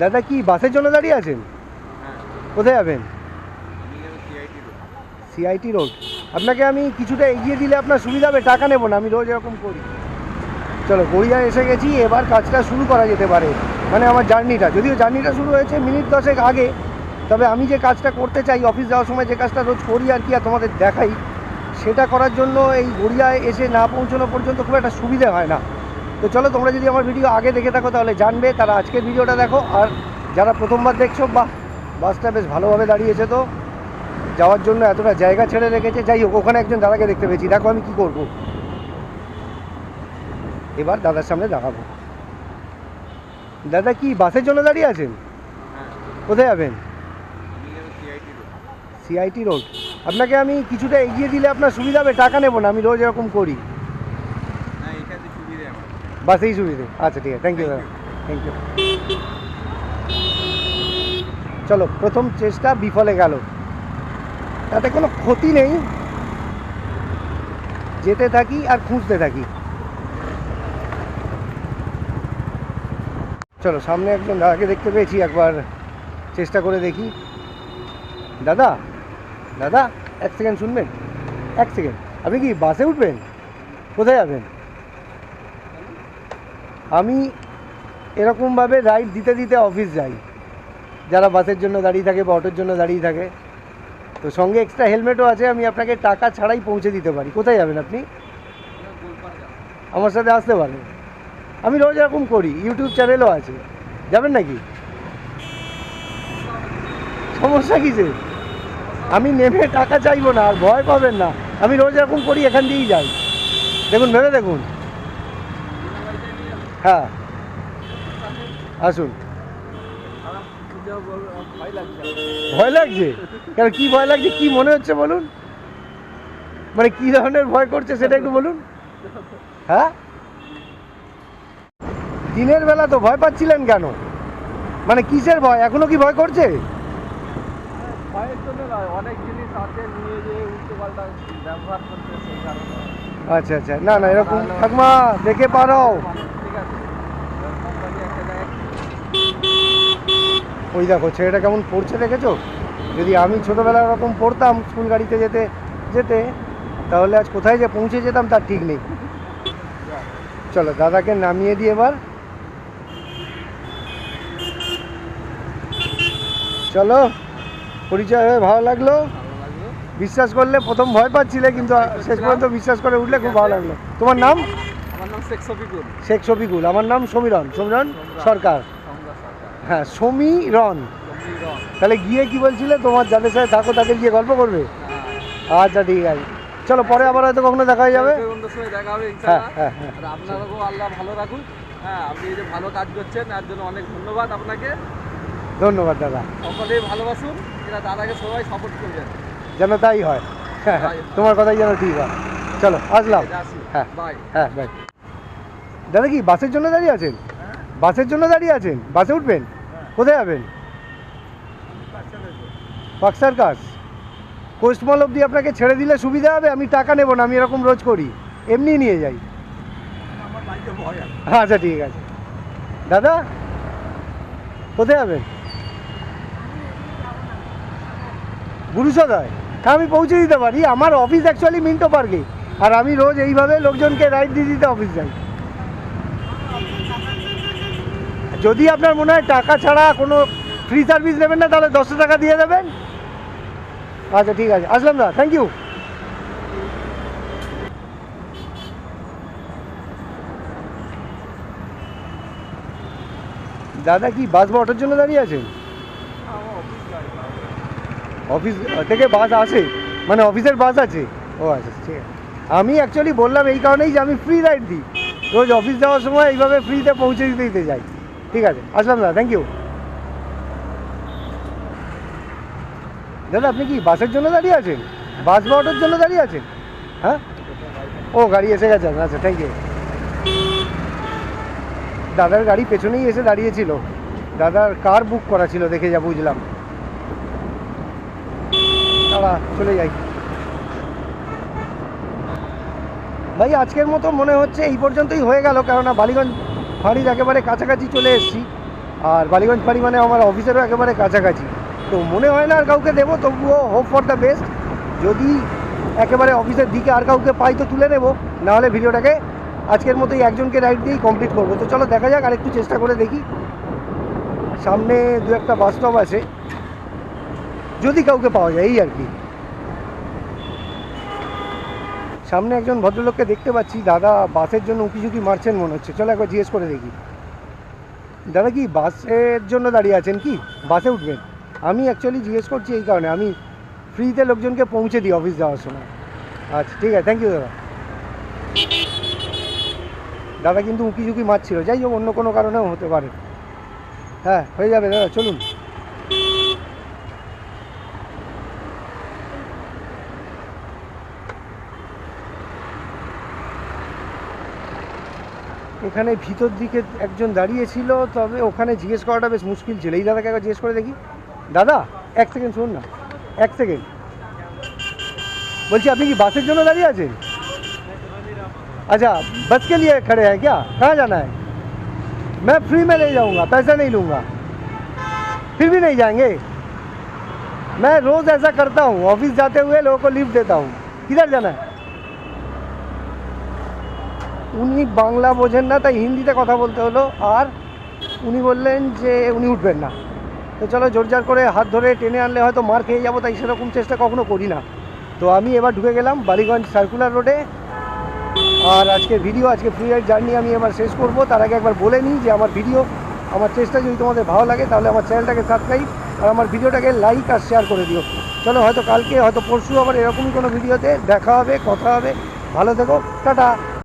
দাদা কি বাসের জন্য দাঁড়িয়ে আছেন? হ্যাঁ। কোথায় যাবেন? সিআইটি রোড আপনাকে আমি কিছুটা এগিয়ে দিলে আপনার সুবিধা হবে টাকা নেব না আমি রোজ এরকম করি। চলো গড়িয়া এসে গেছি এবার কাজটা শুরু করা যেতে পারে। মানে আমার জার্নিটা। যদিও জার্নিটা শুরু হয়েছে মিনিট দশেক আগে তবে আমি যে কাজটা করতে চাই অফিস যাওয়ার সময় যে কাজটা রোজ করি আর কি আর তোমাদের দেখাই সেটা করার জন্য এই গড়িয়ায় এসে না পৌঁছানো পর্যন্ত খুব একটা সুবিধা হয় না। তো চলো তোমরা যদি আমার ভিডিও আগে দেখে থাকো তাহলে জানবে তারা আজকের ভিডিওটা দেখো। আর যারা প্রথমবার দেখছ বাহ বাসটা বেশ ভালোভাবে দাঁড়িয়েছে তো। যাওয়ার জন্য এতটা জায়গা ছেড়ে রেখেছে। যাই হোক ওখানে একজন দাদাকে দেখতে পেয়েছি। দেখো আমি কি করব। এবার দাদার সামনে দাঁড়াবো। দাদা কি বাসের জন্য দাঁড়িয়ে আছেন? হ্যাঁ। কোথায় যাবেন? CIT road. আপনাকে আমি কিছুটা এগিয়ে দিলে আপনার সুবিধা হবে টাকা নেব না আমি রোজ এরকম করি। বাসেই সুবিধে আচ্ছা ঠিক আছে। থ্যাংক ইউ দাদা। থ্যাংক ইউ চলো প্রথম চেষ্টা বিফলে গেল। তাতে কোনো ক্ষতি নেই। যেতে থাকি আর খুঁজতে থাকি। চলো সামনে একজন দাদাকে দেখতে পেয়েছি একবার চেষ্টা করে দেখি। দাদা দাদা এক সেকেন্ড শুনবেন? এক সেকেন্ড। আপনি কি বাসে উঠবেন? কোথায় যাবেন আমি এরকমভাবে রাইড দিতে দিতে অফিস যাই। যারা বাসের জন্য দাঁড়িয়ে থাকে বা অটোর জন্য দাঁড়িয়ে থাকে। তো সঙ্গে এক্সট্রা হেলমেটও আছে, আমি আপনাকে টাকা ছাড়াই পৌঁছে দিতে পারি। কোথায় যাবেন আপনি? আমার সাথে আসতে পারেন। আমি রোজ এরকম করি ইউটিউব চ্যানেলও আছে। যাবেন নাকি? সমস্যা কিসে আমি নেমে টাকা চাইব না, আর ভয় পাবেন না। আমি রোজ এরকম করি, এখান দিয়েই যাই। দেখুন, ভেবে দেখুন। হ্যাঁ। আসুন। ভয় লাগছে? কেন কি ভয় লাগছে? কি মনে হচ্ছে বলুন? মানে কি ধরনের ভয় করছে সেটা একটু বলুন। হ্যাঁ? দিনের বেলা তো ভয় পাচ্ছিলেন কেন? মানে কিসের ভয়? এখনও কি ভয় করছে? আচ্ছা আচ্ছা। না না, এরকম ঠাকমা, দেখে পারো ঠিক আছে কোম্পানি একটা জায়গায় ওই দেখো ছেলেটা কেমন পড়ছে দেখেছ? যদি আমি ছোটোবেলায় ওরকম পড়তাম স্কুল গাড়িতে যেতে যেতে তাহলে আজ কোথায় যে পৌঁছে যেতাম তার ঠিক নেই। চলো দাদাকে নামিয়ে দিয়ে এবার। চলো পরিচয় হয়ে ভালো লাগল। বিশ্বাস করলে প্রথম ভয় পাচ্ছিলে কিন্তু শেষ পর্যন্ত বিশ্বাস করে উঠলে খুব ভালো লাগল। তোমার নাম? আমার নাম শেখ শফিকুল। শেখ শফিকুল। আমার নাম সমীরণ। সমীরণ সরকার। হ্যাঁ সমীরণ তাহলে গিয়ে কি বলছিলে? তোমার যাদের সাথে থাকো তাদের গিয়ে গল্প করবে? আচ্ছা ঠিক আছে। চলো পরে আবার হয়তো কখনো দেখা হয়ে যাবে। হ্যাঁ হ্যাঁ হ্যাঁ। আপনাকেও আল্লাহ ভালো রাখুন। হ্যাঁ আপনি এই যে ভালো কাজ করছেন তার জন্য অনেক ধন্যবাদ আপনাকে। ধন্যবাদ দাদা। সকলেই ভালোবাসুন এরা দাদাকে সবাই সাপোর্ট করবেন। যেন তাই হয়। হ্যাঁ হ্যাঁ, তোমার কথাই যেন ঠিক হয়। চলো আসলাম। হ্যাঁ বাই হ্যাঁ বাই দাদা কি বাসের জন্য দাঁড়িয়ে আছেন? বাসের জন্য দাঁড়িয়ে আছেন? বাসে উঠবেন? কোথায় যাবেন? বাক্সার কাজ। কোস্টমল অবধি আপনাকে ছেড়ে দিলে সুবিধা হবে? আমি টাকা নেব না আমি এরকম রোজ করি। এমনি নিয়ে যাই। আচ্ছা ঠিক আছে। দাদা কোথায় যাবেন? গুরুসদয় হ্যাঁ আমি পৌঁছে দিতে পারি। আমার অফিস অ্যাকচুয়ালি মিন্টো পার্কে। আর আমি রোজ এইভাবে লোকজনকে রাইড দিয়ে দিতে অফিস যাই। যদি আপনার মনে হয় টাকা ছাড়া কোনো ফ্রি সার্ভিস নেবেন না, তাহলে দশশো টাকা দিয়ে দেবেন। আচ্ছা ঠিক আছে। আসলাম দা থ্যাংক ইউ দাদা কি বাস বা অটোর জন্য দাঁড়িয়ে আছেন? অফিস থেকে বাস আসে? মানে অফিসের বাস আছে? ও আচ্ছা ঠিক আছে। আমি অ্যাকচুয়ালি বললাম এই কারণেই যে আমি ফ্রি রাইড দিই। রোজ অফিস যাওয়ার সময় এইভাবে ফ্রিতে পৌঁছে দিতে যাই ঠিক আছে, আসলাম দাদা থ্যাংক ইউ দাদা, আপনি কি বাসের জন্য দাঁড়িয়ে আছেন? বাস বা অটোর জন্য দাঁড়িয়ে আছেন? হ্যাঁ? ও, গাড়ি এসে গেছে আচ্ছা থ্যাংক ইউ দাদার গাড়ি পেছনেই এসে দাঁড়িয়েছিল। দাদার কার বুক করা ছিল দেখে যা বুঝলাম। দাঁড়া, চলে যাই। ভাই, আজকের মতো মনে হচ্ছে এই পর্যন্তই হয়ে গেল, কেননা বালিগঞ্জ ফাঁড়ির একেবারে কাছাকাছি চলে এসেছি। আর বালিগঞ্জ বাড়ি মানে আমার অফিসেরও একেবারে কাছাকাছি। তো মনে হয় না আর কাউকে দেবো, তবুও হোপ ফর দ্য বেস্ট যদি একেবারে অফিসের দিকে আর কাউকে পাই তো তুলে নেব, নাহলে ভিডিওটাকে আজকের মতোই একজনকে রাইড দিয়েই কমপ্লিট করব। তো চলো দেখা যাক আর একটু চেষ্টা করে দেখি। সামনে দু একটা বাস স্টপ আছে। যদি কাউকে পাওয়া যায়, এই আর কি। সামনে একজন ভদ্রলোককে দেখতে পাচ্ছি, দাদা বাসের জন্য উঁকি ঝুঁকি মারছেন মনে হচ্ছে। চলো একবার জিজ্ঞেস করে দেখি। দাদা কি বাসের জন্য দাঁড়িয়ে আছেন কি? বাসে উঠবেন। আমি অ্যাকচুয়ালি জিজ্ঞেস করছি এই কারণে, আমি ফ্রিতে লোকজনকে পৌঁছে দিই অফিস যাওয়ার সময়। আচ্ছা ঠিক আছে থ্যাংক ইউ দাদা। দাদা কিন্তু উঁকি ঝুঁকি মারছিল। যাই হোক, অন্য কোনো কারণেও হতে পারে। হ্যাঁ হয়ে যাবে, দাদা, চলুন। এখানে ভিতর দিকে একজন দাঁড়িয়ে ছিল তবে ওখানে জিজ্ঞেস করাটা বেশ মুশকিল ছিল এই দাদাকে একবার জিজ্ঞেস করে দেখি দাদা এক সেকেন্ড শুনুন না এক সেকেন্ড বলছি আপনি কি বাসের জন্য দাঁড়িয়ে আছেন अच्छा बस के लिए खड़े हैं क्या कहाँ जाना है मैं फ्री में ले जाऊंगा पैसा नहीं लूँगा फिर भी नहीं जाएंगे मैं रोज़ ऐसा करता हूँ ऑफिस जाते हुए लोगों को लिफ्ट देता हूँ किधर जाना है উনি বাংলা বোঝেন না, তাই হিন্দিতে কথা বলতে হলো। আর উনি বললেন যে উনি উঠবেন না। তো চলো জোরজার করে হাত ধরে টেনে আনলে হয়তো মার খেয়ে যাব, তাই সেরকম চেষ্টা কখনো করি না। তো আমি এবার ঢুকে গেলাম বালিগঞ্জ সার্কুলার রোডে আর আজকে ভিডিও আজকে ফ্রি রাইড জার্নি আমি এবার শেষ করব। তার আগে একবার বলে নিই যে আমার ভিডিও আমার চেষ্টা যদি তোমাদের ভালো লাগে, তাহলে আমার চ্যানেলটাকে সাবস্ক্রাইব আর আমার ভিডিওটাকে লাইক আর শেয়ার করে দিও। চলো হয়তো কালকে, হয়তো পরশু আবার এরকমই কোনো ভিডিওতে দেখা হবে, কথা হবে। ভালো থেকো, টাটা।